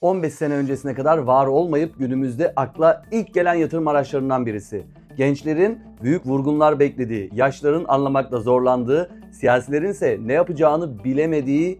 15 sene öncesine kadar var olmayıp günümüzde akla ilk gelen yatırım araçlarından birisi. Gençlerin büyük vurgunlar beklediği, yaşların anlamakta zorlandığı, siyasilerin ise ne yapacağını bilemediği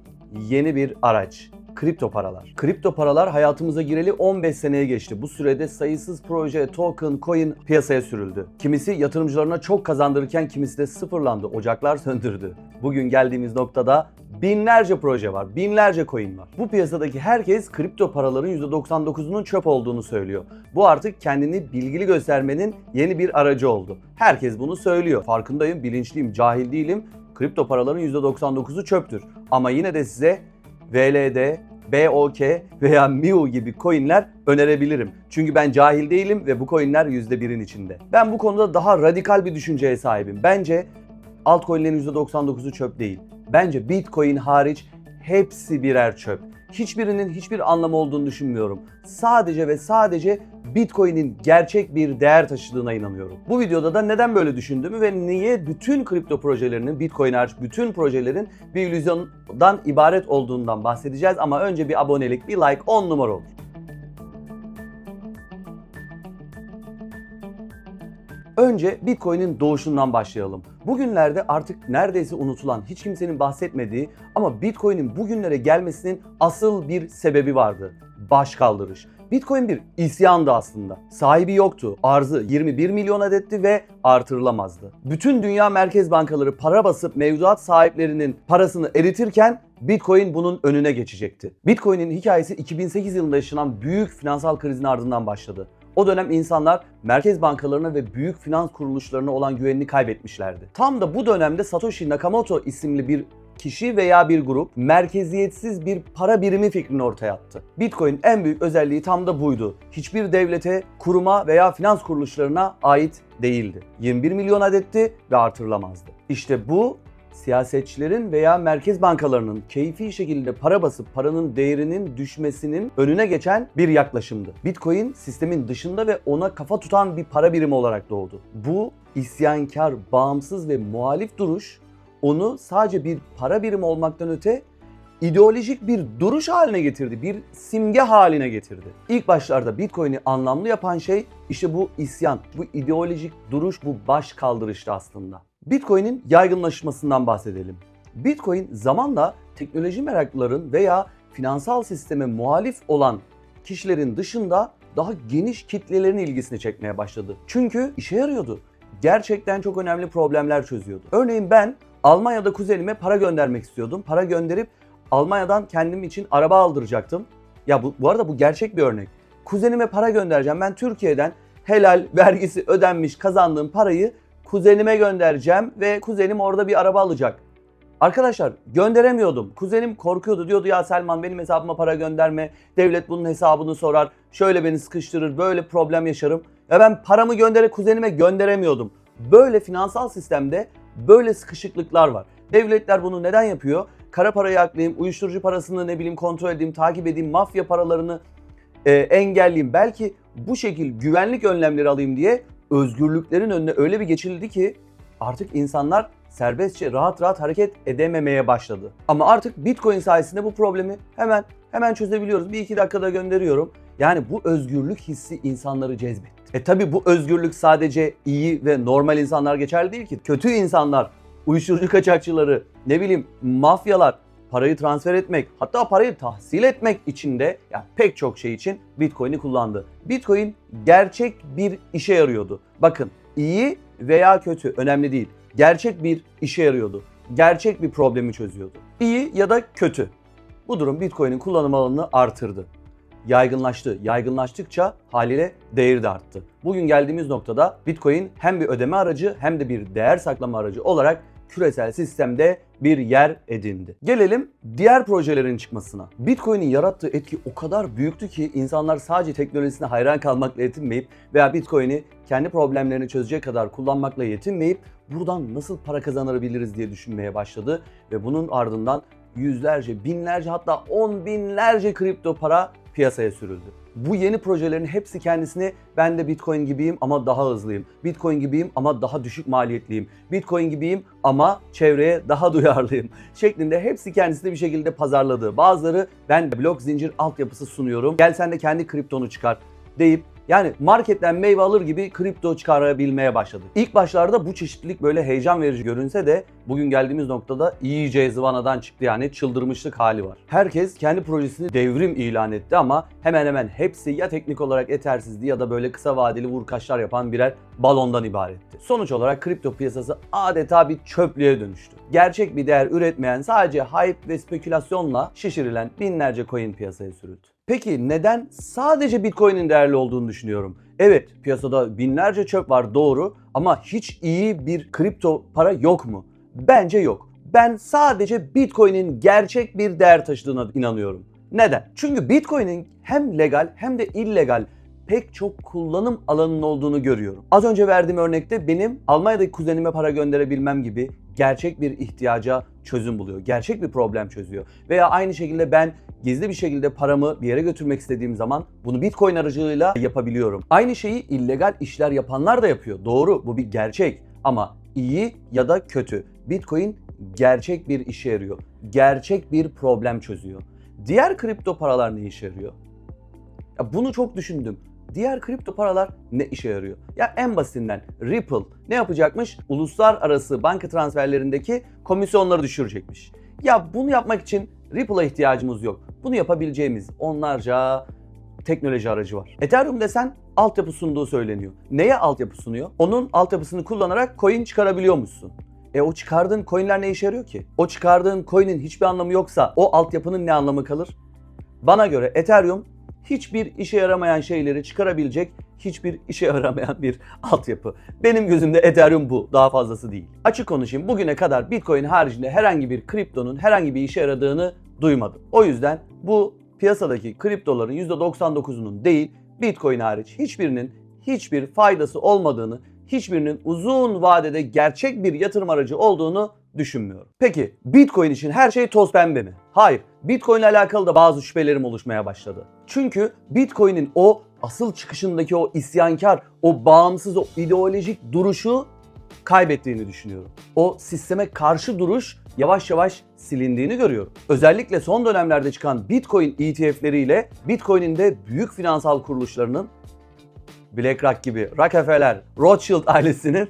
yeni bir araç. Kripto paralar. Kripto paralar hayatımıza gireli 15 seneye geçti. Bu sürede sayısız proje, token, coin piyasaya sürüldü. Kimisi yatırımcılarına çok kazandırırken kimisi de sıfırlandı, ocaklar söndürdü. Bugün geldiğimiz noktada binlerce proje var, binlerce coin var. Bu piyasadaki herkes kripto paraların %99'unun çöp olduğunu söylüyor. Bu artık kendini bilgili göstermenin yeni bir aracı oldu. Herkes bunu söylüyor. Farkındayım, bilinçliyim, cahil değilim. Kripto paraların %99'u çöptür. Ama yine de size VLD, BOK veya MIU gibi coinler önerebilirim. Çünkü ben cahil değilim ve bu coinler %1'in içinde. Ben bu konuda daha radikal bir düşünceye sahibim. Bence altcoin'lerin %99'u çöp değil. Bence Bitcoin hariç hepsi birer çöp. Hiçbirinin hiçbir anlamı olduğunu düşünmüyorum. Sadece ve sadece Bitcoin'in gerçek bir değer taşıdığına inanıyorum. Bu videoda da neden böyle düşündüğümü ve niye bütün kripto projelerinin, Bitcoin hariç bütün projelerin bir illüzyondan ibaret olduğundan bahsedeceğiz. Ama önce bir abonelik, bir like 10 numara olur. Önce Bitcoin'in doğuşundan başlayalım. Bugünlerde artık neredeyse unutulan, hiç kimsenin bahsetmediği ama Bitcoin'in bugünlere gelmesinin asıl bir sebebi vardı. Baş kaldırış. Bitcoin bir isyandı aslında. Sahibi yoktu. Arzı 21 milyon adetti ve artırılamazdı. Bütün dünya merkez bankaları para basıp mevduat sahiplerinin parasını eritirken Bitcoin bunun önüne geçecekti. Bitcoin'in hikayesi 2008 yılında yaşanan büyük finansal krizin ardından başladı. O dönem insanlar merkez bankalarına ve büyük finans kuruluşlarına olan güvenini kaybetmişlerdi. Tam da bu dönemde Satoshi Nakamoto isimli bir kişi veya bir grup merkeziyetsiz bir para birimi fikrini ortaya attı. Bitcoin en büyük özelliği tam da buydu. Hiçbir devlete, kuruma veya finans kuruluşlarına ait değildi. 21 milyon adetti ve artırılamazdı. İşte bu siyasetçilerin veya merkez bankalarının keyfi şekilde para basıp paranın değerinin düşmesinin önüne geçen bir yaklaşımdı. Bitcoin sistemin dışında ve ona kafa tutan bir para birimi olarak doğdu. Bu isyankar, bağımsız ve muhalif duruş onu sadece bir para birimi olmaktan öte ideolojik bir duruş haline getirdi, bir simge haline getirdi. İlk başlarda Bitcoin'i anlamlı yapan şey işte bu isyan, bu ideolojik duruş, bu baş kaldırıştı aslında. Bitcoin'in yaygınlaşmasından bahsedelim. Bitcoin zamanla teknoloji meraklıların veya finansal sisteme muhalif olan kişilerin dışında daha geniş kitlelerin ilgisini çekmeye başladı. Çünkü işe yarıyordu. Gerçekten çok önemli problemler çözüyordu. Örneğin ben Almanya'da kuzenime para göndermek istiyordum. Para gönderip Almanya'dan kendim için araba aldıracaktım. Ya bu, bu arada bu gerçek bir örnek. Kuzenime para göndereceğim. Ben Türkiye'den helal vergisi ödenmiş kazandığım parayı kuzenime göndereceğim ve kuzenim orada bir araba alacak. Arkadaşlar gönderemiyordum. Kuzenim korkuyordu. Diyordu ya Selman benim hesabıma para gönderme. Devlet bunun hesabını sorar. Şöyle beni sıkıştırır. Böyle problem yaşarım. Ya ben paramı göndere kuzenime gönderemiyordum. Böyle finansal sistemde böyle sıkışıklıklar var. Devletler bunu neden yapıyor? Kara parayı aklayayım, uyuşturucu parasını ne bileyim kontrol edeyim, takip edeyim, mafya paralarını e, engelleyeyim. Belki bu şekil güvenlik önlemleri alayım diye özgürlüklerin önüne öyle bir geçildi ki artık insanlar serbestçe rahat rahat hareket edememeye başladı. Ama artık Bitcoin sayesinde bu problemi hemen hemen çözebiliyoruz. Bir iki dakikada gönderiyorum. Yani bu özgürlük hissi insanları cezbetti. E tabi bu özgürlük sadece iyi ve normal insanlar geçerli değil ki. Kötü insanlar, uyuşturucu kaçakçıları, ne bileyim mafyalar parayı transfer etmek, hatta parayı tahsil etmek için de ya pek çok şey için Bitcoin'i kullandı. Bitcoin gerçek bir işe yarıyordu. Bakın iyi veya kötü önemli değil. Gerçek bir işe yarıyordu. Gerçek bir problemi çözüyordu. İyi ya da kötü. Bu durum Bitcoin'in kullanım alanını artırdı. Yaygınlaştı. Yaygınlaştıkça haliyle değeri de arttı. Bugün geldiğimiz noktada Bitcoin hem bir ödeme aracı hem de bir değer saklama aracı olarak küresel sistemde bir yer edindi. Gelelim diğer projelerin çıkmasına. Bitcoin'in yarattığı etki o kadar büyüktü ki insanlar sadece teknolojisine hayran kalmakla yetinmeyip veya Bitcoin'i kendi problemlerini çözecek kadar kullanmakla yetinmeyip buradan nasıl para kazanabiliriz diye düşünmeye başladı ve bunun ardından yüzlerce, binlerce hatta on binlerce kripto para piyasaya sürüldü. Bu yeni projelerin hepsi kendisini ben de Bitcoin gibiyim ama daha hızlıyım. Bitcoin gibiyim ama daha düşük maliyetliyim. Bitcoin gibiyim ama çevreye daha duyarlıyım şeklinde hepsi kendisini bir şekilde pazarladı. Bazıları ben blok zincir altyapısı sunuyorum. Gel sen de kendi kriptonu çıkar deyip yani marketten meyve alır gibi kripto çıkarabilmeye başladı. İlk başlarda bu çeşitlilik böyle heyecan verici görünse de bugün geldiğimiz noktada iyice zıvanadan çıktı yani çıldırmışlık hali var. Herkes kendi projesini devrim ilan etti ama hemen hemen hepsi ya teknik olarak yetersizdi ya da böyle kısa vadeli vurkaçlar yapan birer balondan ibaretti. Sonuç olarak kripto piyasası adeta bir çöplüğe dönüştü. Gerçek bir değer üretmeyen sadece hype ve spekülasyonla şişirilen binlerce coin piyasaya sürüldü. Peki neden sadece Bitcoin'in değerli olduğunu düşünüyorum? Evet piyasada binlerce çöp var doğru ama hiç iyi bir kripto para yok mu? Bence yok. Ben sadece Bitcoin'in gerçek bir değer taşıdığına inanıyorum. Neden? Çünkü Bitcoin'in hem legal hem de illegal pek çok kullanım alanının olduğunu görüyorum. Az önce verdiğim örnekte benim Almanya'daki kuzenime para gönderebilmem gibi gerçek bir ihtiyaca çözüm buluyor. Gerçek bir problem çözüyor. Veya aynı şekilde ben gizli bir şekilde paramı bir yere götürmek istediğim zaman bunu Bitcoin aracılığıyla yapabiliyorum. Aynı şeyi illegal işler yapanlar da yapıyor. Doğru bu bir gerçek ama iyi ya da kötü. Bitcoin gerçek bir işe yarıyor. Gerçek bir problem çözüyor. Diğer kripto paralar ne işe yarıyor? Ya bunu çok düşündüm. Diğer kripto paralar ne işe yarıyor? Ya en basitinden Ripple ne yapacakmış? Uluslararası banka transferlerindeki komisyonları düşürecekmiş. Ya bunu yapmak için Ripple'a ihtiyacımız yok. Bunu yapabileceğimiz onlarca teknoloji aracı var. Ethereum desen altyapı sunduğu söyleniyor. Neye altyapı sunuyor? Onun altyapısını kullanarak coin çıkarabiliyor musun? E o çıkardığın coinler ne işe yarıyor ki? O çıkardığın coin'in hiçbir anlamı yoksa o altyapının ne anlamı kalır? Bana göre Ethereum hiçbir işe yaramayan şeyleri çıkarabilecek hiçbir işe yaramayan bir altyapı. Benim gözümde Ethereum bu. Daha fazlası değil. Açık konuşayım bugüne kadar Bitcoin haricinde herhangi bir kriptonun herhangi bir işe yaradığını duymadım. O yüzden bu piyasadaki kriptoların %99'unun değil Bitcoin hariç hiçbirinin hiçbir faydası olmadığını, hiçbirinin uzun vadede gerçek bir yatırım aracı olduğunu düşünmüyorum. Peki Bitcoin için her şey toz pembe mi? Hayır. Bitcoin ile alakalı da bazı şüphelerim oluşmaya başladı. Çünkü Bitcoin'in o asıl çıkışındaki o isyankar, o bağımsız, o ideolojik duruşu kaybettiğini düşünüyorum. O sisteme karşı duruş yavaş yavaş silindiğini görüyorum. Özellikle son dönemlerde çıkan Bitcoin ETF'leriyle Bitcoin'in de büyük finansal kuruluşlarının BlackRock gibi, Rockefeller, Rothschild ailesinin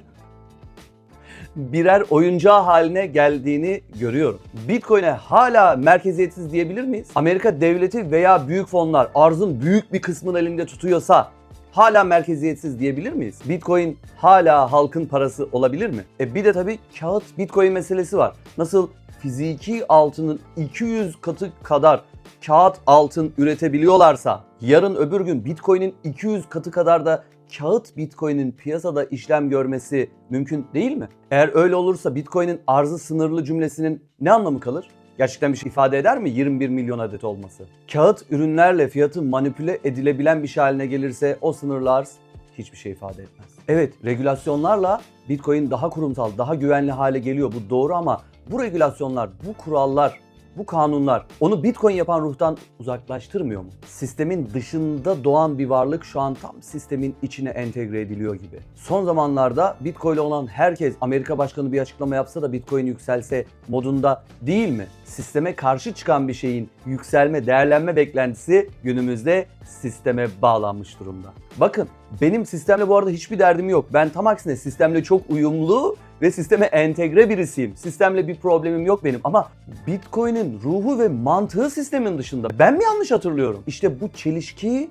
birer oyuncağı haline geldiğini görüyorum. Bitcoin'e hala merkeziyetsiz diyebilir miyiz? Amerika devleti veya büyük fonlar arzın büyük bir kısmını elinde tutuyorsa hala merkeziyetsiz diyebilir miyiz? Bitcoin hala halkın parası olabilir mi? E bir de tabii kağıt Bitcoin meselesi var. Nasıl fiziki altının 200 katı kadar kağıt altın üretebiliyorlarsa yarın öbür gün Bitcoin'in 200 katı kadar da kağıt Bitcoin'in piyasada işlem görmesi mümkün değil mi? Eğer öyle olursa Bitcoin'in arzı sınırlı cümlesinin ne anlamı kalır? Gerçekten bir şey ifade eder mi 21 milyon adet olması? Kağıt ürünlerle fiyatı manipüle edilebilen bir şey haline gelirse o sınırlı arz hiçbir şey ifade etmez. Evet, regülasyonlarla Bitcoin daha kurumsal, daha güvenli hale geliyor. Bu doğru ama bu regülasyonlar, bu kurallar bu kanunlar onu Bitcoin yapan ruhtan uzaklaştırmıyor mu? Sistemin dışında doğan bir varlık şu an tam sistemin içine entegre ediliyor gibi. Son zamanlarda Bitcoin olan herkes Amerika Başkanı bir açıklama yapsa da Bitcoin yükselse modunda değil mi? Sisteme karşı çıkan bir şeyin yükselme, değerlenme beklentisi günümüzde sisteme bağlanmış durumda. Bakın benim sistemle bu arada hiçbir derdim yok. Ben tam aksine sistemle çok uyumlu ve sisteme entegre birisiyim. Sistemle bir problemim yok benim ama Bitcoin'in ruhu ve mantığı sistemin dışında. Ben mi yanlış hatırlıyorum? İşte bu çelişki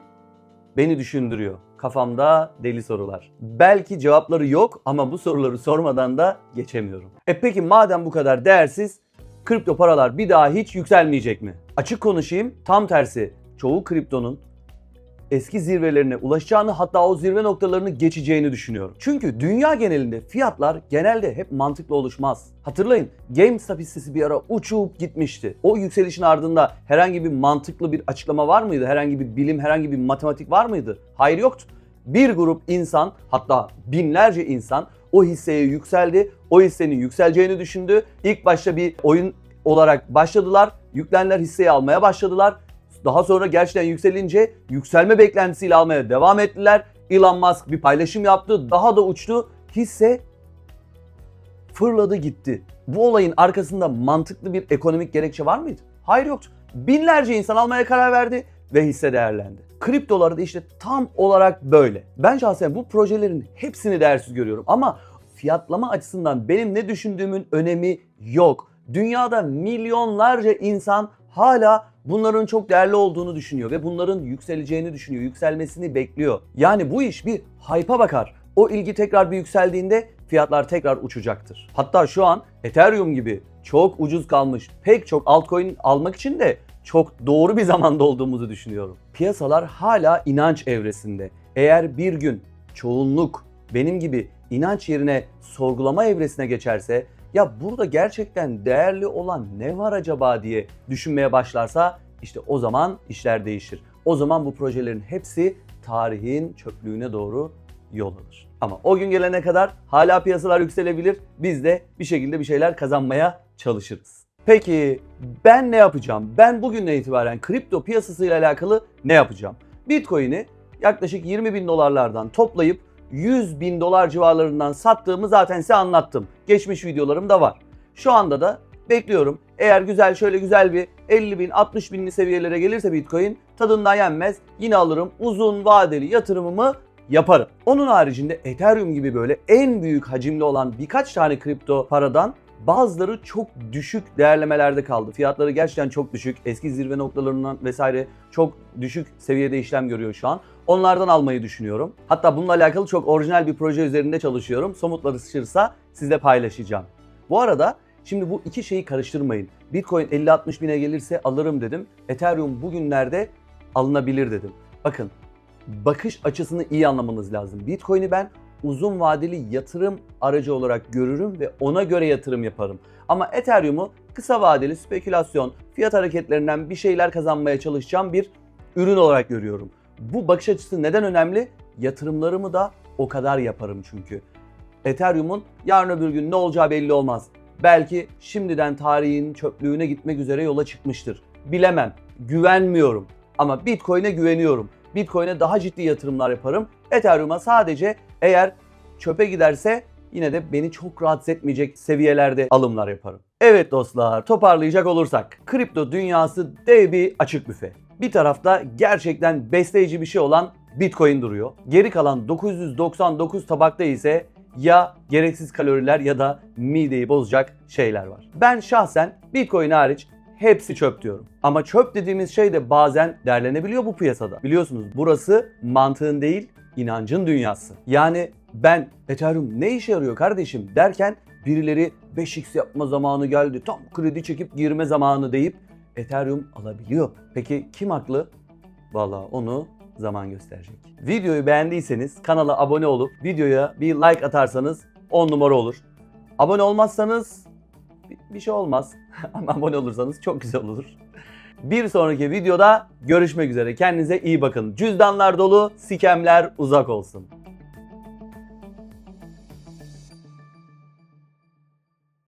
beni düşündürüyor. Kafamda deli sorular. Belki cevapları yok ama bu soruları sormadan da geçemiyorum. E peki madem bu kadar değersiz, kripto paralar bir daha hiç yükselmeyecek mi? Açık konuşayım, tam tersi. Çoğu kriptonun eski zirvelerine ulaşacağını hatta o zirve noktalarını geçeceğini düşünüyorum. Çünkü dünya genelinde fiyatlar genelde hep mantıklı oluşmaz. Hatırlayın GameStop hissesi bir ara uçup gitmişti. O yükselişin ardında herhangi bir mantıklı bir açıklama var mıydı? Herhangi bir bilim, herhangi bir matematik var mıydı? Hayır yoktu. Bir grup insan hatta binlerce insan o hisseye yükseldi. O hissenin yükseleceğini düşündü. İlk başta bir oyun olarak başladılar. Yüklenenler hisseyi almaya başladılar Daha sonra gerçekten yükselince yükselme beklentisiyle almaya devam ettiler. Elon Musk bir paylaşım yaptı. Daha da uçtu. Hisse fırladı gitti. Bu olayın arkasında mantıklı bir ekonomik gerekçe var mıydı? Hayır yoktu. Binlerce insan almaya karar verdi ve hisse değerlendi. Kriptoları da işte tam olarak böyle. Ben şahsen bu projelerin hepsini değersiz görüyorum ama fiyatlama açısından benim ne düşündüğümün önemi yok. Dünyada milyonlarca insan hala bunların çok değerli olduğunu düşünüyor ve bunların yükseleceğini düşünüyor, yükselmesini bekliyor. Yani bu iş bir hype'a bakar. O ilgi tekrar bir yükseldiğinde fiyatlar tekrar uçacaktır. Hatta şu an Ethereum gibi çok ucuz kalmış pek çok altcoin almak için de çok doğru bir zamanda olduğumuzu düşünüyorum. Piyasalar hala inanç evresinde. Eğer bir gün çoğunluk benim gibi inanç yerine sorgulama evresine geçerse ya burada gerçekten değerli olan ne var acaba diye düşünmeye başlarsa işte o zaman işler değişir. O zaman bu projelerin hepsi tarihin çöplüğüne doğru yol alır. Ama o gün gelene kadar hala piyasalar yükselebilir. Biz de bir şekilde bir şeyler kazanmaya çalışırız. Peki ben ne yapacağım? Ben bugünden itibaren kripto piyasasıyla alakalı ne yapacağım? Bitcoin'i yaklaşık 20 bin dolarlardan toplayıp 100 bin dolar civarlarından sattığımı zaten size anlattım. Geçmiş videolarım da var. Şu anda da bekliyorum. Eğer güzel şöyle güzel bir 50 bin 60 binli seviyelere gelirse Bitcoin tadından yenmez. Yine alırım uzun vadeli yatırımımı yaparım. Onun haricinde Ethereum gibi böyle en büyük hacimli olan birkaç tane kripto paradan bazıları çok düşük değerlemelerde kaldı. Fiyatları gerçekten çok düşük. Eski zirve noktalarından vesaire çok düşük seviyede işlem görüyor şu an. Onlardan almayı düşünüyorum. Hatta bununla alakalı çok orijinal bir proje üzerinde çalışıyorum. Somutlaşırsa sizle paylaşacağım. Bu arada şimdi bu iki şeyi karıştırmayın. Bitcoin 50-60 bine gelirse alırım dedim. Ethereum bugünlerde alınabilir dedim. Bakın bakış açısını iyi anlamanız lazım. Bitcoin'i ben uzun vadeli yatırım aracı olarak görürüm ve ona göre yatırım yaparım. Ama Ethereum'u kısa vadeli spekülasyon, fiyat hareketlerinden bir şeyler kazanmaya çalışacağım bir ürün olarak görüyorum. Bu bakış açısı neden önemli? Yatırımlarımı da o kadar yaparım çünkü. Ethereum'un yarın öbür gün ne olacağı belli olmaz. Belki şimdiden tarihin çöplüğüne gitmek üzere yola çıkmıştır. Bilemem, güvenmiyorum. Ama Bitcoin'e güveniyorum. Bitcoin'e daha ciddi yatırımlar yaparım. Ethereum'a sadece eğer çöpe giderse yine de beni çok rahatsız etmeyecek seviyelerde alımlar yaparım. Evet dostlar toparlayacak olursak kripto dünyası dev bir açık büfe. Bir tarafta gerçekten besleyici bir şey olan Bitcoin duruyor. Geri kalan 999 tabakta ise ya gereksiz kaloriler ya da mideyi bozacak şeyler var. Ben şahsen Bitcoin hariç hepsi çöp diyorum. Ama çöp dediğimiz şey de bazen değerlenebiliyor bu piyasada. Biliyorsunuz burası mantığın değil inancın dünyası. Yani ben Ethereum ne işe yarıyor kardeşim derken birileri 5x yapma zamanı geldi tam kredi çekip girme zamanı deyip Ethereum alabiliyor. Peki kim haklı? Valla onu zaman gösterecek. Videoyu beğendiyseniz kanala abone olup videoya bir like atarsanız 10 numara olur. Abone olmazsanız bir- şey olmaz. Ama abone olursanız çok güzel olur. Bir sonraki videoda görüşmek üzere. Kendinize iyi bakın. Cüzdanlar dolu, sikemler uzak olsun.